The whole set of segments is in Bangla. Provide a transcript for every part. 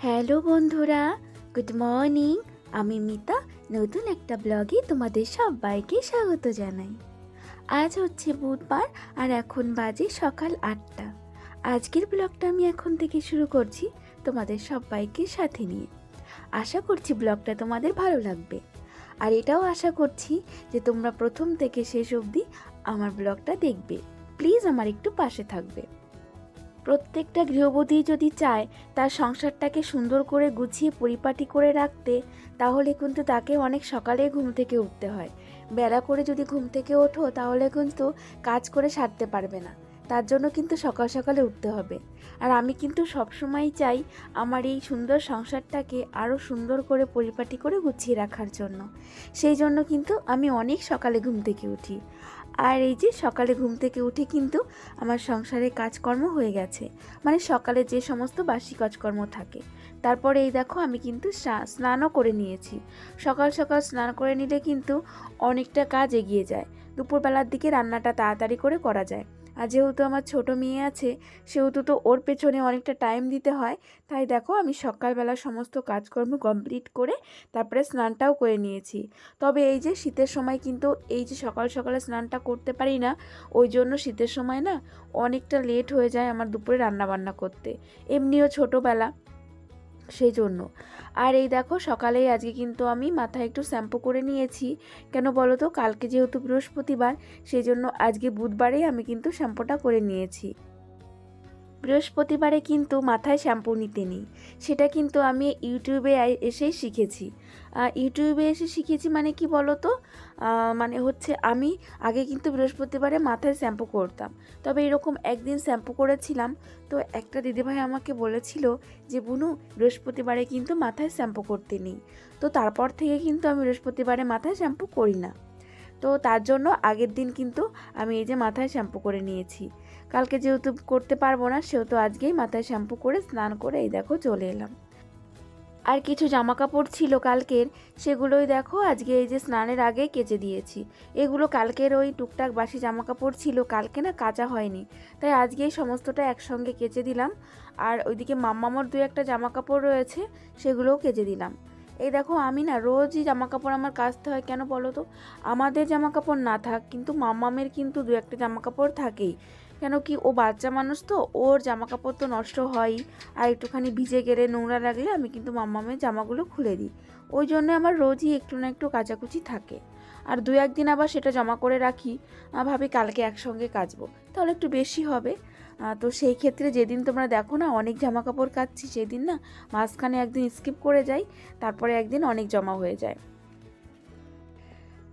হ্যালো বন্ধুরা, গুড মর্নিং। আমি মিতা, নতুন একটা ব্লগে তোমাদের সবাইকে স্বাগত জানাই। আজ হচ্ছে বুধবার আর এখন বাজে সকাল আটটা। আজকের ব্লগটা আমি এখন থেকে শুরু করছি তোমাদের সবাইকে সাথে নিয়ে। আশা করছি ব্লগটা তোমাদের ভালো লাগবে। আর এটাও আশা করছি যে তোমরা প্রথম থেকে শেষ অবধি আমার ব্লগটা দেখবে। প্লিজ আমার একটু পাশে থাকবে। প্রত্যেকটা গৃহবধূই যদি চায় তার সংসারটাকে সুন্দর করে গুছিয়ে পরিপাটি করে রাখতে, তাহলে কিন্তু তাকে অনেক সকালে ঘুম থেকে উঠতে হয়। বেলা করে যদি ঘুম থেকে ওঠো, তাহলে কিন্তু কাজ করে সারতে পারবে না। তার জন্য কিন্তু সকাল সকালে উঠতে হবে। আর আমি কিন্তু সবসময়ই চাই আমার এই সুন্দর সংসারটাকে আরও সুন্দর করে পরিপাটি করে গুছিয়ে রাখার জন্য। সেই জন্য কিন্তু আমি অনেক সকালে ঘুম থেকে উঠি। আর এই যে সকালে ঘুম থেকে উঠে কিন্তু আমার সংসারে কাজকর্ম হয়ে গেছে। মানে সকালে যে সমস্ত বাসি কাজকর্ম থাকে। তারপরে এই দেখো আমি কিন্তু স্নানও করে নিয়েছি। সকাল সকাল স্নান করে নিলে কিন্তু অনেকটা কাজ এগিয়ে যায়। দুপুরবেলার দিকে রান্নাটা তাড়াতাড়ি করে করা যায়। আর যেহেতু আমার ছোট মেয়ে আছে, সেহেতু তো ওর পেছনে অনেকটা টাইম দিতে হয়, তাই দেখো আমি সকালবেলা সমস্ত কাজকর্ম কমপ্লিট করে তারপরে স্নানটাও করে নিয়েছি। তবে এই যে শীতের সময় কিন্তু এই যে সকাল সকালে স্নানটা করতে পারি না, ওই জন্য শীতের সময় না অনেকটা লেট হয়ে যায় আমার দুপুরে রান্না বান্না করতে। এমনিও ছোটোবেলা সেই জন্য আর এই দেখো, সকালেই আজকে কিন্তু আমি মাথায় একটু শ্যাম্পু করে নিয়েছি। কেন বলো তো? কালকে যেহেতু বৃহস্পতিবার সেই জন্য আজকে বুধবারেই আমি কিন্তু শ্যাম্পুটা করে নিয়েছি। বৃহস্পতিবারে কিন্তু মাথায় শ্যাম্পু নিতে নেই। সেটা কিন্তু আমি ইউটিউবে এসেই শিখেছি। ইউটিউবে এসে শিখেছি মানে কি বলো তো মানে হচ্ছে আমি আগে কিন্তু বৃহস্পতিবারে মাথায় শ্যাম্পু করতাম। তবে এরকম একদিন শ্যাম্পু করেছিলাম, তো একটা দিদিভাই আমাকে বলেছিল যে, বুনু, বৃহস্পতিবারে কিন্তু মাথায় শ্যাম্পু করতে নেই। তো তারপর থেকে কিন্তু আমি বৃহস্পতিবারে মাথায় শ্যাম্পু করি না। তো তার জন্য আগের দিন কিন্তু আমি এই যে মাথায় শ্যাম্পু করে নিয়েছি। কালকে যেহেতু করতে পারব না, সেহেতু আজকেই মাথায় শ্যাম্পু করে স্নান করে এই দেখো চলে এলাম। আর কিছু জামা কাপড় ছিল কালকের, সেগুলোই দেখো আজকে এই যে স্নানের আগে কেচে দিয়েছি। এগুলো কালকের ওই টুকটাক বাসি জামা কাপড় ছিল, কালকে না কাচা হয়নি। তাই আজকে এই সমস্তটা একসঙ্গে কেচে দিলাম। আর ওইদিকে মাম্মামর দু একটা জামা কাপড় রয়েছে, সেগুলোও কেচে দিলাম। এই দেখো আমি না রোজই জামা কাপড় আমার কাচতে হয় কেন বলো তো? আমাদের জামা কাপড় না থাক, কিন্তু মাম্মামের কিন্তু দু একটা জামা কাপড় থাকেই। কেন কি ও বাচ্চা মানুষ তো, ওর জামা কাপড় তো নষ্ট হয়ই। আর একটুখানি ভিজে গেলে নোংরা লাগলে আমি কিন্তু মাম্মামের জামাগুলো খুলে দিই। ওই জন্য আমার রোজই একটু না একটু কাচাকুচি থাকে। আর দু একদিন আবার সেটা জমা করে রাখি। ভাবি কালকে একসঙ্গে কাচবো। তাহলে একটু বেশি হবে। তো সেই ক্ষেত্রে যেদিন তোমরা দেখো না অনেক জামা কাপড় কাচ্ছি, সেদিন না মাঝখানে একদিন স্কিপ করে যাই, তারপরে একদিন অনেক জমা হয়ে যায়।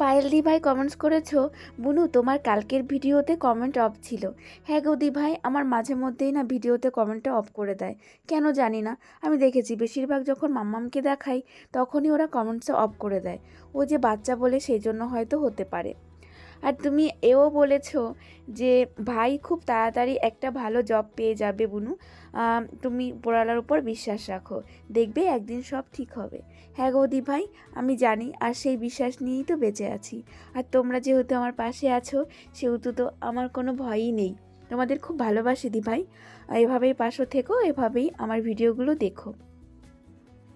পায়েল দি ভাই কমেন্টস করেছ? বুনু, তোমার কালকের ভিডিওতে কমেন্ট অফ ছিল। হ্যাঁ গো দি ভাই আমার মাঝে মধ্যেই না ভিডিওতে কমেন্টটা অফ করে দেয়। কেন জানি না, আমি দেখেছি বেশিরভাগ যখন মাম্মামকে দেখাই, তখনই ওরা কমেন্টসে অফ করে দেয়। ও যে বাচ্চা বলে সেই জন্য হয়তো হতে পারে। আর তুমি এও বলেছ যে ভাই খুব তাড়াতাড়ি একটা ভালো জব পেয়ে যাবে বুনু। তুমি পোড়ালার উপর বিশ্বাস রাখো। দেখবে একদিন সব ঠিক হবে। হ্যাঁ গো দি ভাই, আমি জানি আর সেই বিশ্বাস নিয়েই তো বেঁচে আছি। আর তোমরা যেহেতু আমার পাশে আছো, সেহেতু তো আমার কোনো ভয়ই নেই। তোমাদের খুব ভালোবাসি দি ভাই। এভাবেই পাশে থেকো, এভাবেই আমার ভিডিওগুলো দেখো।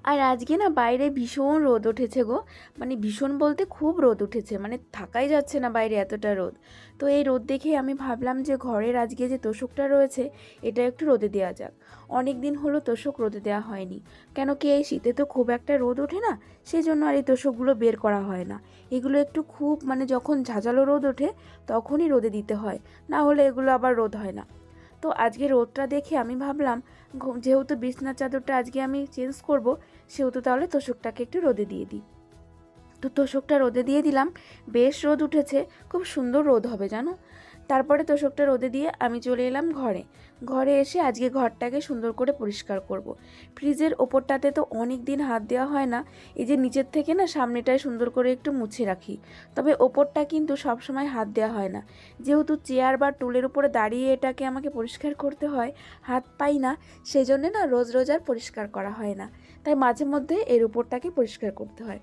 আর আজকে না বাইরে ভীষণ রোদ উঠেছে গো। মানে ভীষণ বলতে খুব রোদ উঠেছে মানে থাকাই যাচ্ছে না বাইরে এতটা রোদ। তো এই রোদ দেখে আমি ভাবলাম যে ঘরের আজকে যে তোষকটা রয়েছে, এটা একটু রোদে দেওয়া যাক। অনেক দিন হলো তোষক রোদে দেওয়া হয়নি। কেন কি এই শীতে তো খুব একটা রোদ ওঠে না সেই জন্য আর এই তোষকগুলো বের করা হয় না। এগুলো একটু খুব মানে যখন ঝাঁঝালো রোদ ওঠে, তখনই রোদে দিতে হয়। না হলে এগুলো আবার রোদ হয় না। তো আজকে রোদটা দেখে আমি ভাবলাম যেহেতু বিছনার চাদরটা আজকে আমি চেঞ্জ করব, সেহেতু তাহলে তোষকটাকে একটু রোদে দিয়ে দিই। তো তোষকটা রোদে দিয়ে দিলাম, বেশ রোদ উঠেছে, খুব সুন্দর রোদ হবে, জানো? তারপরে তোষকটা রোদে দিয়ে আমি চলে এলাম ঘরে। ঘরে এসে আজকে ঘরটাকে সুন্দর করে পরিষ্কার করব। ফ্রিজের ওপরটাতে তো অনেক দিন হাত দেওয়া হয় না, এই যে নিচের থেকে না সামনেটায় সুন্দর করে একটু মুছে রাখি। তবে ওপরটা কিন্তু সব সময় হাত দেওয়া হয় না। যেহেতু চেয়ার বা টুলের উপরে দাঁড়িয়ে এটাকে আমাকে পরিষ্কার করতে হয়, হাত পাই না সেই জন্য না রোজ রোজ আর পরিষ্কার করা হয় না। তাই মাঝে মধ্যে এর উপরটাকে পরিষ্কার করতে হয়।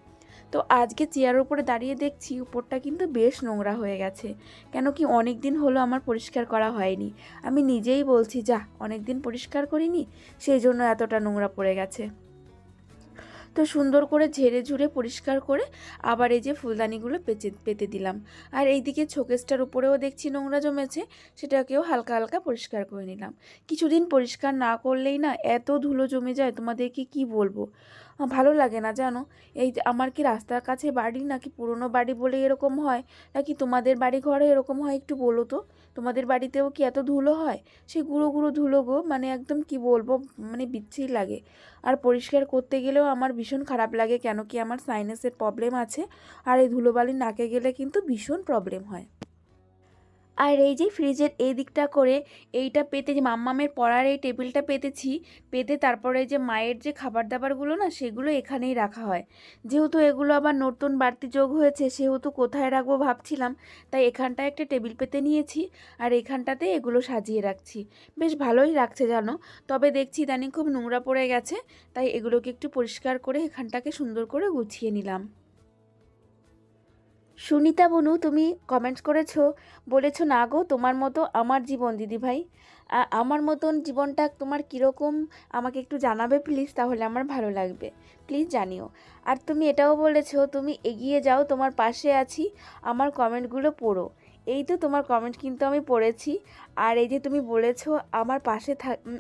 তো আজকে চেয়ারের উপরে দাঁড়িয়ে দেখছি উপরটা কিন্তু বেশ নোংরা হয়ে গেছে। কেন কি অনেক দিন হলো আমার পরিষ্কার করা হয়নি। আমি নিজেই বলছি, যা অনেক দিন পরিষ্কার করিনি, সেই জন্য এতটা নোংরা পড়ে গেছে। তো সুন্দর করে ঝেড়ে ঝুড়ে পরিষ্কার করে আবার এই যে ফুলদানিগুলো পেঁচে, পেতে দিলাম। আর এইদিকে শোকেসটার উপরেও দেখছি নোংরা জমেছে, সেটাকেও হালকা হালকা পরিষ্কার করে নিলাম। কিছুদিন পরিষ্কার না করলেই না এত ধুলো জমে যায়, তোমাদেরকে কি বলব? ভালো লাগে না, জানো? এই আমার কি রাস্তার কাছে বাড়ি নাকি পুরনো বাড়ি বলে এরকম হয়? নাকি তোমাদের বাড়ি ঘরে এরকম হয় একটু বলো তো? তোমাদের বাড়িতেও কি এত ধুলো হয়? সেই গুঁড়ো গুঁড়ো ধুলো গো মানে একদম কি বলব মানে বিচ্ছিরি লাগে। আর পরিষ্কার করতে গেলেও আমার ভীষণ খারাপ লাগে, কেন কি আমার সাইনাসের প্রবলেম আছে। আর এই ধুলোবালি নাকে গেলে কিন্তু ভীষণ প্রবলেম হয়। আর এই যে ফ্রিজের এই দিকটা করে এইটা পেতে যে মাম্মামের পড়ার এই টেবিলটা পেতেছি, পেতে তারপরে যে মায়ের যে খাবার দাবারগুলো না, সেগুলো এখানেই রাখা হয়। যেহেতু এগুলো আবার নতুন বাড়তি যোগ হয়েছে, সেহেতু কোথায় রাখব ভাবছিলাম, তাই এখানটায় একটা টেবিল পেতে নিয়েছি আর এখানটাতে এগুলো সাজিয়ে রাখছি। বেশ ভালোই রাখছে জানো? তবে দেখছি ইদানিং খুব নোংরা পড়ে গেছে, তাই এগুলোকে একটু পরিষ্কার করে এখানটাকে সুন্দর করে গুছিয়ে নিলাম। সুনিতা বনু, তুমি কমেন্টস করেছ, বলেছ, না গো, তোমার মতো আমার জীবন, দিদি ভাই আমার মতন জীবনটা তোমার কীরকম? আমাকে একটু জানাবে প্লিজ তাহলে আমার ভালো লাগবে। প্লিজ জানিও। আর তুমি এটাও বলেছ, তুমি এগিয়ে যাও, তোমার পাশে আছি, আমার কমেন্টগুলো পড়ো। এই তো তোমার কমেন্ট কিন্তু আমি পড়েছি। আর এই যে তুমি বলেছ, আমার পাশে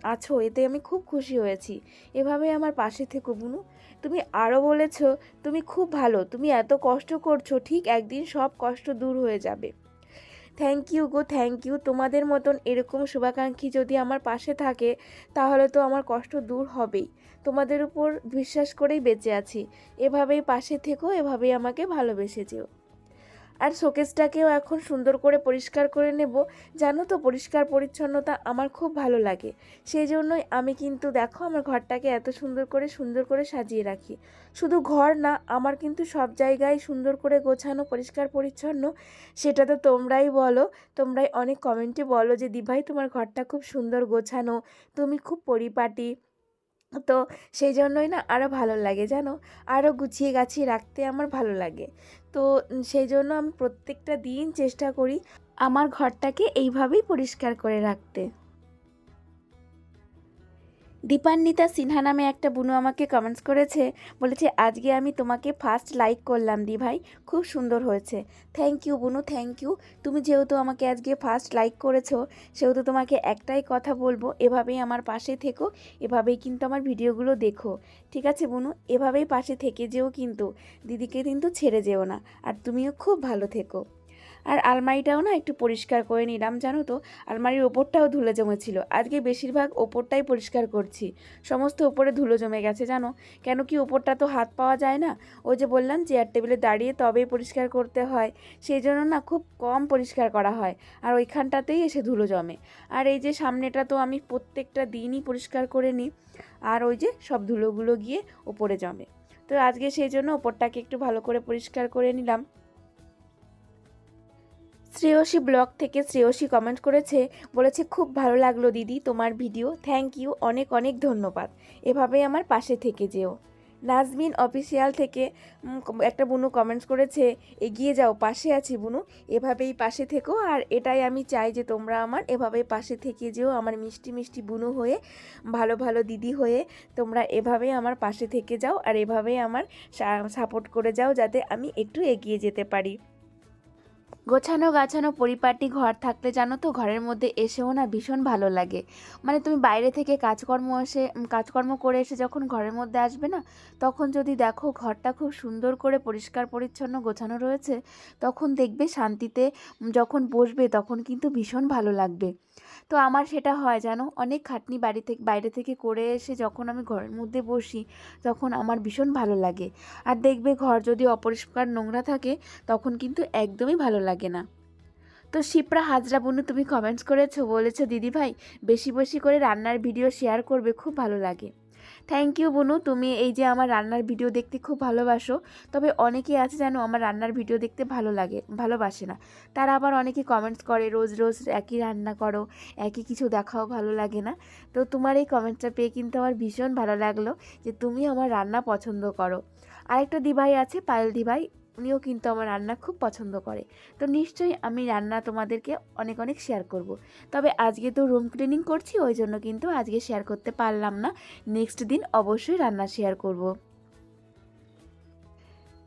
আছো, এতে আমি খুব খুশি হয়েছি। এভাবে আমার পাশে থেকো বুনু। তুমি আরও বলেছ, তুমি খুব ভালো, তুমি এত কষ্ট করছ, ঠিক একদিন সব কষ্ট দূর হয়ে যাবে। থ্যাংক ইউ গো থ্যাংক ইউ তোমাদের মতন এরকম শুভাকাঙ্ক্ষী যদি আমার পাশে থাকে, তাহলে তো আমার কষ্ট দূর হবেই। তোমাদের উপর বিশ্বাস করেই বেঁচে আছি। এভাবেই পাশে থেকো, এভাবেই আমাকে ভালোবেসে যেও। আর শোকেসটাকেও এখন সুন্দর করে পরিষ্কার করে নেব। জানো তো, পরিষ্কার পরিচ্ছন্নতা আমার খুব ভালো লাগে। সেই জন্যই আমি কিন্তু, দেখো আমার ঘরটাকে এত সুন্দর করে সুন্দর করে সাজিয়ে রাখি। শুধু ঘর না, আমার কিন্তু সব জায়গায় সুন্দর করে গোছানো, পরিষ্কার, পরিচ্ছন্ন সেটা তো তোমরাই বলো। তোমরাই অনেক কমেন্টে বলো যে, দিভাই, তোমার ঘরটা খুব সুন্দর গোছানো। তুমি খুব পরিপাটি। তো সেই জন্যই না আরও ভালো লাগে, জানো? আরও গুছিয়ে গাছিয়ে রাখতে আমার ভালো লাগে। তো সেই জন্য আমি প্রত্যেকটা দিন চেষ্টা করি আমার ঘরটাকে এইভাবেই পরিষ্কার করে রাখতে। দীপান্বিতা সিনহা নামে একটা বুনু আমাকে কমেন্টস করেছে, বলেছে, আজকে আমি তোমাকে ফার্স্ট লাইক করলাম দি ভাই খুব সুন্দর হয়েছে। থ্যাংক ইউ বুনু থ্যাংক ইউ তুমি যেহেতু আমাকে আজকে ফার্স্ট লাইক করেছ, সেহেতু তোমাকে একটাই কথা বলব, এভাবেই আমার পাশে থেকো, এভাবেই কিন্তু আমার ভিডিওগুলো দেখো। ঠিক আছে, বুনু? এভাবেই পাশে থেকে যেও কিন্তু, দিদিকে কিন্তু ছেড়ে যেও না, আর তুমিও খুব ভালো থেকো। আর আলমারিটাও না একটু পরিষ্কার করে নিলাম, জানো তো? আলমারির ওপরটাও ধুলো জমেছিল। আজকে বেশিরভাগ ওপরটাই পরিষ্কার করছি। সমস্ত ওপরে ধুলো জমে গেছে, জানো? কেন কি ওপরটা তো হাত পাওয়া যায় না? ওই যে বললাম চেয়ার টেবিলে দাঁড়িয়ে তবেই পরিষ্কার করতে হয়। সেই জন্য না খুব কম পরিষ্কার করা হয়। আর ওইখানটাতেই এসে ধুলো জমে। আর এই যে সামনেটা তো আমি প্রত্যেকটা দিনই পরিষ্কার করে নিই। আর ওই যে সব ধুলোগুলো গিয়ে ওপরে জমে। তো আজকে সেই জন্য ওপরটাকে একটু ভালো করে পরিষ্কার করে নিলাম। শ্রেয়সী ব্লগ থেকে শ্রেয়সী কমেন্ট করেছে, বলেছে, খুব ভালো লাগল দিদি তোমার ভিডিও থ্যাংক ইউ অনেক অনেক ধন্যবাদ। এভাবেই আমার পাশে থেকে যেও। নাজমিন অফিসিয়াল থেকে একটা বুনু কমেন্টস করেছে, এগিয়ে যাও, পাশে আছি বুনু, এভাবেই পাশে থেকো, আর এটাই আমি চাই যে তোমরা আমার, এভাবেই পাশে থেকে যেও, আমার মিষ্টি মিষ্টি বুনু হয়ে, ভালো ভালো দিদি হয়ে, তোমরা এভাবেই আমার পাশে থেকে যাও, আর এভাবেই আমার সাপোর্ট করে যাও, যাতে আমি একটু এগিয়ে যেতে পারি। গোছানো গাছানো পরিপাটি ঘর থাকলে জানো তো ঘরের মধ্যে এসেও না ভীষণ ভালো লাগে। মানে তুমি বাইরে থেকে কাজকর্ম এসে কাজকর্ম করে এসে যখন ঘরের মধ্যে আসবে না, তখন যদি দেখো ঘরটা খুব সুন্দর করে পরিষ্কার পরিচ্ছন্ন গোছানো রয়েছে, তখন দেখবে শান্তিতে যখন বসবে তখন কিন্তু ভীষণ ভালো লাগবে। তো আমার সেটা হয় জানো, অনেক খাটনি বাড়ি থেকে, বাইরে থেকে করে এসে যখন আমি ঘরের মধ্যে বসি, তখন আমার ভীষণ ভালো লাগে। আর দেখবে ঘর যদি অপরিষ্কার নোংরা থাকে, তখন কিন্তু একদমই ভালো লাগে না। তো শিপ্রা হাজরা বনু, তুমি কমেন্টস করেছ, বলেছ, দিদি ভাই, বেশি বেশি করে রান্নার ভিডিও শেয়ার করবে, খুব ভালো লাগে। থ্যাংক ইউ বনু, তুমি এই যে আমার রান্নার ভিডিও দেখতে খুব ভালোবাসো। তবে অনেকে আছে জানো আমার রান্নার ভিডিও দেখতে ভালো লাগে, ভালোবাসে না। তারা আবার অনেকে কমেন্টস করে, রোজ রোজ একই রান্না করো, একই কিছু দেখাও ভালো লাগে না। তো তোমার এই কমেন্টসটা পেয়ে কিন্তু আমার ভীষণ ভালো লাগল যে তুমি আমার রান্না পছন্দ করো। আরেকটা দিভাই আছে, পায়েল দিভাই উনিও কিন্তু আমার রান্না খুব পছন্দ করে। তো নিশ্চয়ই আমি রান্না তোমাদেরকে অনেক অনেক শেয়ার করব। তবে আজকে তো রুম ক্লিনিং করছি, ওই জন্য কিন্তু আজকে শেয়ার করতে পারলাম না। নেক্সট দিন অবশ্যই রান্না শেয়ার করব।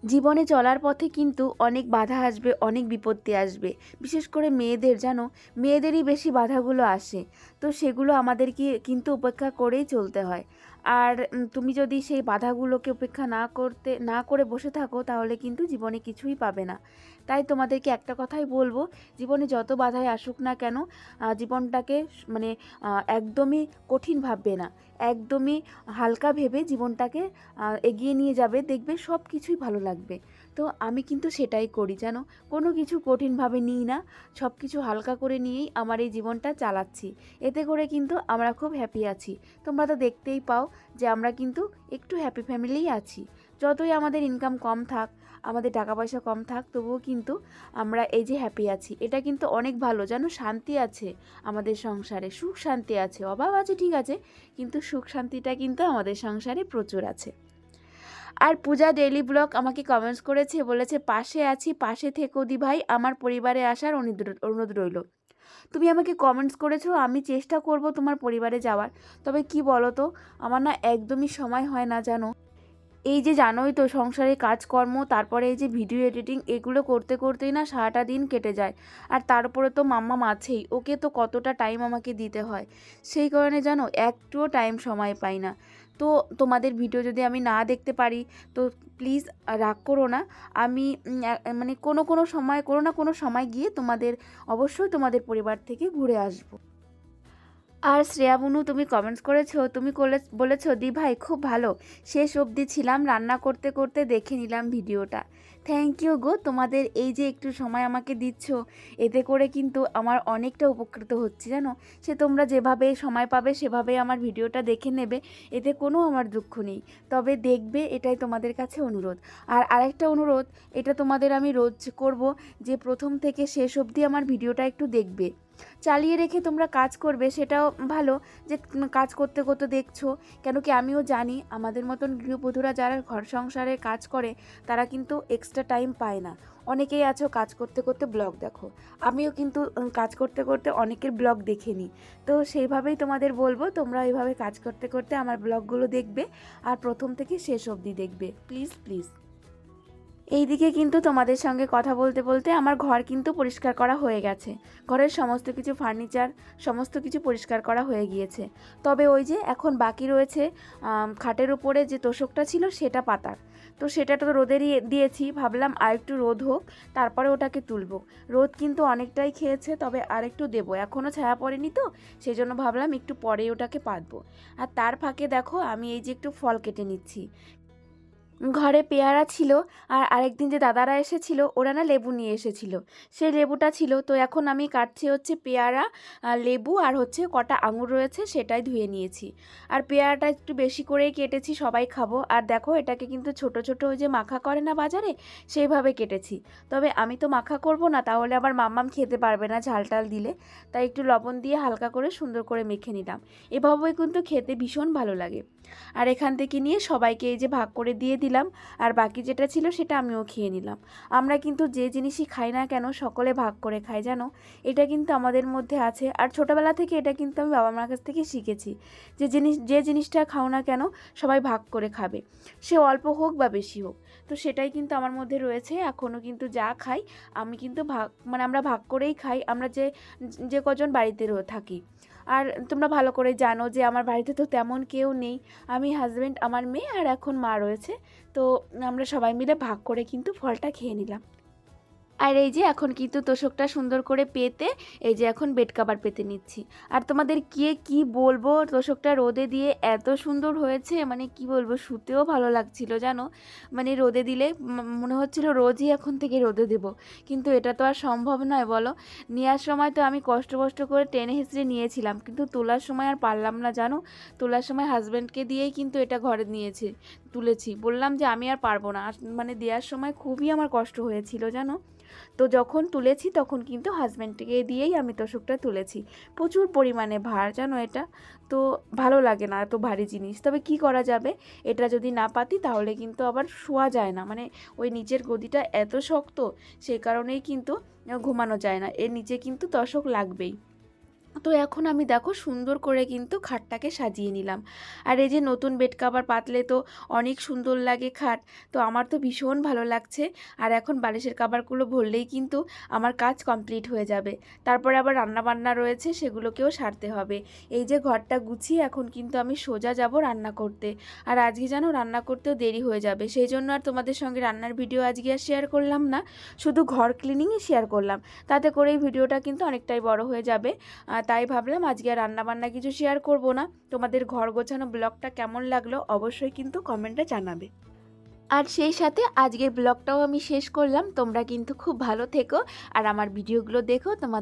জীবনে চলার পথে কিন্তু অনেক বাধা আসবে, অনেক বিপত্তি আসবে। বিশেষ করে মেয়েদের, জানো? মেয়েদেরই বেশি বাধাগুলো আসে। তো সেগুলো আমাদেরকে কিন্তু উপেক্ষা করেই চলতে হয়। আর তুমি যদি সেই বাধাগুলোকে উপেক্ষা না করতে, না করে বসে থাকো, তাহলে কিন্তু জীবনে কিছুই পাবে না। তাই তোমাদেরকে একটা কথাই বলব, জীবনে যত বাধাই আসুক না কেন জীবনটাকে মানে একদমই কঠিন ভাববে না। একদমই হালকা ভেবে জীবনটাকে এগিয়ে নিয়ে যাবে, দেখবে সব কিছুই ভালো লাগবে। তো আমি কিন্তু সেটাই করি জানো কোনো কিছু কঠিনভাবে নিই না, সব কিছু হালকা করে নিয়েই আমার এই জীবনটা চালাচ্ছি। এতে করে কিন্তু আমরা খুব হ্যাপি আছি। তোমরা তো দেখতেই পাও যে আমরা কিন্তু একটু হ্যাপি ফ্যামিলিই আছি। যতই আমাদের ইনকাম কম থাক আমাদের টাকা পয়সা কম থাক, তবুও কিন্তু আমরা এই যে হ্যাপি আছি, এটা কিন্তু অনেক ভালো। জানো শান্তি আছে আমাদের সংসারে, সুখ শান্তি আছে, অভাব আছে ঠিক আছে, কিন্তু সুখ শান্তিটা কিন্তু আমাদের সংসারে প্রচুর আছে। আর পূজা ডেইলি ব্লগ আমাকে কমেন্টস করেছে, বলেছে, পাশে আছি, পাশে থেকো দি ভাই, আমার পরিবারে আসার অনুরোধ রইল। তুমি আমাকে কমেন্টস করেছ, আমি চেষ্টা করব তোমার পরিবারে যাওয়ার, তবে কি বলো তো আমার না একদমই সময় হয় না জানো। এই যে জানোই তো সংসারে কাজকর্ম, তারপরে এই যে ভিডিও এডিটিং এগুলো করতে করতেই না সারাটা দিন কেটে যায়। আর তারপরে তো মাম্মা আছেই, ওকে তো কতটা টাইম আমাকে দিতে হয়? সেই কারণে জানো একটুও টাইম সময় পাই না। তো তোমাদের ভিডিও যদি আমি না দেখতে পারি, তো প্লিজ রাগ করো না। আমি মানে কোনো কোনো সময়, কোনো না কোনো সময় গিয়ে তোমাদের, অবশ্যই তোমাদের পরিবার থেকে ঘুরে আসব। আর শ্রেয়া বুনু তুমি কমেন্টস করেছ, তুমি বলেছ, দি ভাই, খুব ভালো। শেষ অবধি ছিলাম, রান্না করতে করতে দেখে নিলাম ভিডিওটা। থ্যাংক ইউ গো। তোমাদের এই যে একটু সময় আমাকে দিচ্ছ, এতে করে কিন্তু আমার অনেকটা উপকৃত হচ্ছে, জানো? সে তোমরা যেভাবে সময় পাবে, সেভাবে আমার ভিডিওটা দেখে নেবে, এতে কোনো আমার দুঃখ নেই। তবে দেখবে, এটাই তোমাদের কাছে অনুরোধ। আর আরেকটা অনুরোধ, এটা তোমাদের আমি রোজ করব যে প্রথম থেকে শেষ অবধি আমার ভিডিওটা একটু দেখবে। চালিয়ে রেখে তোমরা কাজ করবে, সেটাও ভালো যে কাজ করতে করতে দেখছ। কেন কি আমিও জানি, আমাদের মতন গৃহবধূরা যারা ঘর সংসারে কাজ করে, তারা কিন্তু এক্সট্রা টাইম পায় না। অনেকেই আছো কাজ করতে করতে ব্লগ দেখো। আমিও কিন্তু কাজ করতে করতে অনেকের ব্লগ দেখে নিই। তো সেইভাবেই তোমাদের বলব, তোমরা এইভাবে কাজ করতে করতে আমার ব্লগগুলো দেখবে আর প্রথম থেকে শেষ অবধি দেখবে। প্লিজ প্লিজ এইদিকে কিন্তু তোমাদের সঙ্গে কথা বলতে বলতে আমার ঘর কিন্তু পরিষ্কার করা হয়ে গেছে। ঘরের সমস্ত কিছু ফার্নিচার সমস্ত কিছু পরিষ্কার করা হয়ে গিয়েছে। তবে ওই যে এখন বাকি রয়েছে খাটের উপরে যে তোষকটা ছিল সেটা পাতার। তো সেটা তো রোদে দিয়েছি, ভাবলাম আর একটু রোদ হোক, তারপরে ওটাকে তুলব। রোদ কিন্তু অনেকটাই খেয়েছে, তবে আর একটু দেবো। এখনও ছায়া পড়েনি তো সেই জন্য ভাবলাম একটু পরে ওটাকে পাতবো। আর তার ফাঁকে দেখো, আমি এই যে একটু ফল কেটে নিচ্ছি। ঘরে পেয়ারা ছিল আর আরেকদিন যে দাদারা এসেছিল, ওরা না লেবু নিয়ে এসেছিল। সেই লেবুটা ছিল। তো এখন আমি কাটছি হচ্ছে পেয়ারা লেবু আর হচ্ছে কটা আঙুর রয়েছে সেটাই ধুয়ে নিয়েছি। আর পেয়ারাটা একটু বেশি করেই কেটেছি, সবাই খাব। আর দেখো, এটাকে কিন্তু ছোট ছোট ওই যে মাখা করে না বাজারে, সেইভাবে কেটেছি। তবে আমি তো মাখা করব না, তাহলে আবার মাম্মাম খেতে পারবে না ঝাল টাল দিলে। তাই একটু লবণ দিয়ে হালকা করে সুন্দর করে মেখে নিলাম। এভাবেই কিন্তু খেতে ভীষণ ভালো লাগে। আর এখান থেকে নিয়ে সবাইকে এই যে ভাগ করে দিয়ে দিলাম। আর বাকি যেটা ছিল সেটা আমিও খেয়ে নিলাম। আমরা কিন্তু যে জিনিসই খাই না কেন সকলে ভাগ করে খাই, জানো? এটা কিন্তু আমাদের মধ্যে আছে। আর ছোটোবেলা থেকে এটা কিন্তু আমি বাবা মার কাছ থেকে শিখেছি যে জিনিস, যে জিনিসটা খাও না কেন সবাই ভাগ করে খাবে। সে অল্প হোক বা বেশি হোক। তো সেটাই কিন্তু আমার মধ্যে রয়েছে। এখনও কিন্তু যা খাই, আমি কিন্তু ভাগ মানে আমরা ভাগ করেই খাই। আমরা যে যে কজন বাড়িতে থাকি। আর তোমরা ভালো করে জানো যে আমার বাড়িতে তো তেমন কেউ নেই। আমি হাজব্যান্ড আমার মেয়ে আর এখন মা রয়েছে। তো আমরা সবাই মিলে ভাগ করে কিন্তু ফলটা খেয়ে নিলাম। আর এই যে এখন কিন্তু তোষকটা সুন্দর করে পেতে, এই যে এখন বেড কাভার পেতে নিচ্ছি। আর তোমাদের কে কি বলব, তোষকটা রোদে দিয়ে এত সুন্দর হয়েছে মানে কি বলব, শুতেও ভালো লাগছিল জানো? মানে রোদে দিলে মনে হচ্ছিল রোজই এখন থেকে রোদে দেব। কিন্তু এটা তো আর সম্ভব নয়, বলো? নেওয়ার সময় তো আমি কষ্ট কষ্ট করে টেনে হেঁচড়ে নিয়েছিলাম, কিন্তু তোলার সময় আর পারলাম না জানো? তোলার সময় হাজব্যান্ডকে দিয়েই কিন্তু এটা ঘরে নিয়েছে। তুলেছি। বললাম যে আমি আর পারব না। মানে দেওয়ার সময় খুবই আমার কষ্ট হয়েছিল, জানো? তো যখন তুলেছি তখন কিন্তু হাজব্যান্ডকে দিয়েই আমি তোষকটা তুলেছি। প্রচুর পরিমাণে ভার, জানো এটা? তো ভালো লাগে না এত ভারী জিনিস। তবে কি করা যাবে? এটা যদি না পাতি তাহলে কিন্তু আবার শোয়া যায় না। মানে ওই নিচের গদিটা এত শক্ত সেই কারণেই কিন্তু ঘুমানো যায় না। এর নিচে কিন্তু তোষক লাগবেই। তো এখন আমি দেখো সুন্দর করে কিন্তু খাটটাকে সাজিয়ে নিলাম। আর এই যে নতুন বেড কাভার পাতলে তো অনেক সুন্দর লাগে খাট, তো আমার তো ভীষণ ভালো লাগছে। আর এখন বালিশের কাভারগুলো ভরলেই কিন্তু আমার কাজ কমপ্লিট হয়ে যাবে। তারপরে আবার রান্না বান্না রয়েছে, সেগুলোকেও সারতে হবে। এই যে ঘরটা গুছিয়ে এখন কিন্তু আমি সোজা যাব রান্না করতে। আর আজকে যেন রান্না করতেও দেরি হয়ে যাবে, সেই জন্য আর তোমাদের সঙ্গে রান্নার ভিডিও আজকে আর শেয়ার করলাম না, শুধু ঘর ক্লিনিংই শেয়ার করলাম। তাতে করে এই ভিডিওটা কিন্তু অনেকটাই বড় হয়ে যাবে। তাই ভাবলাম আজকে রান্নাবান্না কিছু শেয়ার করব না। তোমাদের ঘর গোছানো ব্লগটা কেমন লাগল অবশ্যই কিন্তু কমেন্টে জানাবে। আর সেই সাথে আজকের ব্লগটাও আমি শেষ করলাম। তোমরা কিন্তু খুব ভালো থেকো। আর আমার ভিডিওগুলো দেখো, তোমাদের